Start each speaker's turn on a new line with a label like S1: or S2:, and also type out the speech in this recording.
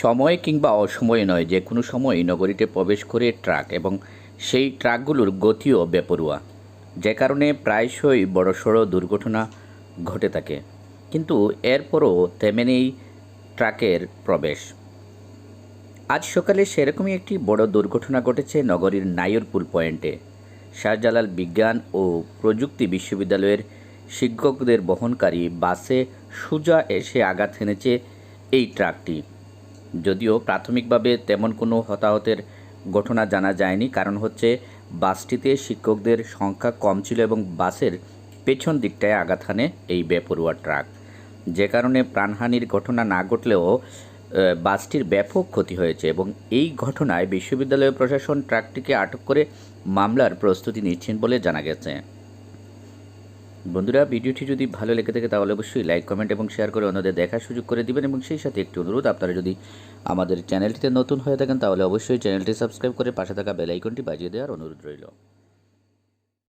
S1: সময় কিংবা অসময়ে নয়, যে কোনো সময় নগরীতে প্রবেশ করে ট্রাক এবং সেই ট্রাকগুলোর গতিও বেপরোয়া, যে কারণে প্রায়শই বড়সড় দুর্ঘটনা ঘটে থাকে। কিন্তু এরপরও তেমনি ট্রাকের প্রবেশ। আজ সকালে সেরকমই একটি বড় দুর্ঘটনা ঘটেছে নগরীর নায়রপুল পয়েন্টে। শাহজালাল বিজ্ঞান ও প্রযুক্তি বিশ্ববিদ্যালয়ের শিক্ষকদের বহনকারী বাসে সোজা এসে আঘাত হেনেছে এই ট্রাকটি। যদিও প্রাথমিকভাবে তেমন কোনো হতাহতের ঘটনা জানা যায়নি। কারণ হচ্ছে, বাসটিতে শিক্ষকদের সংখ্যা কম ছিল এবং বাসের পেছন দিকটায় আঘাত হানে এই বেপরোয়া ট্রাক। যে কারণে প্রাণহানির ঘটনা না ঘটলেও বাসটির ব্যাপক ক্ষতি হয়েছে এবং এই ঘটনায় বিশ্ববিদ্যালয় প্রশাসন ট্রাকটিকে আটক করে মামলার প্রস্তুতি নিচ্ছেন বলে জানা গেছে। বন্ধুরা, ভিডিওটি যদি ভালো লেগে থাকে তাহলে অবশ্যই লাইক কমেন্ট এবং শেয়ার করে অন্যদের দেখার সুযোগ করে দিবেন এবং সেই সাথে একটি অনুরোধ, আপনারা যদি আমাদের চ্যানেলটিতে নতুন হয়ে থাকেন তাহলে অবশ্যই চ্যানেলটি সাবস্ক্রাইব করে পাশে থাকা বেলাইকনটি বাজিয়ে দেওয়ার অনুরোধ রইল।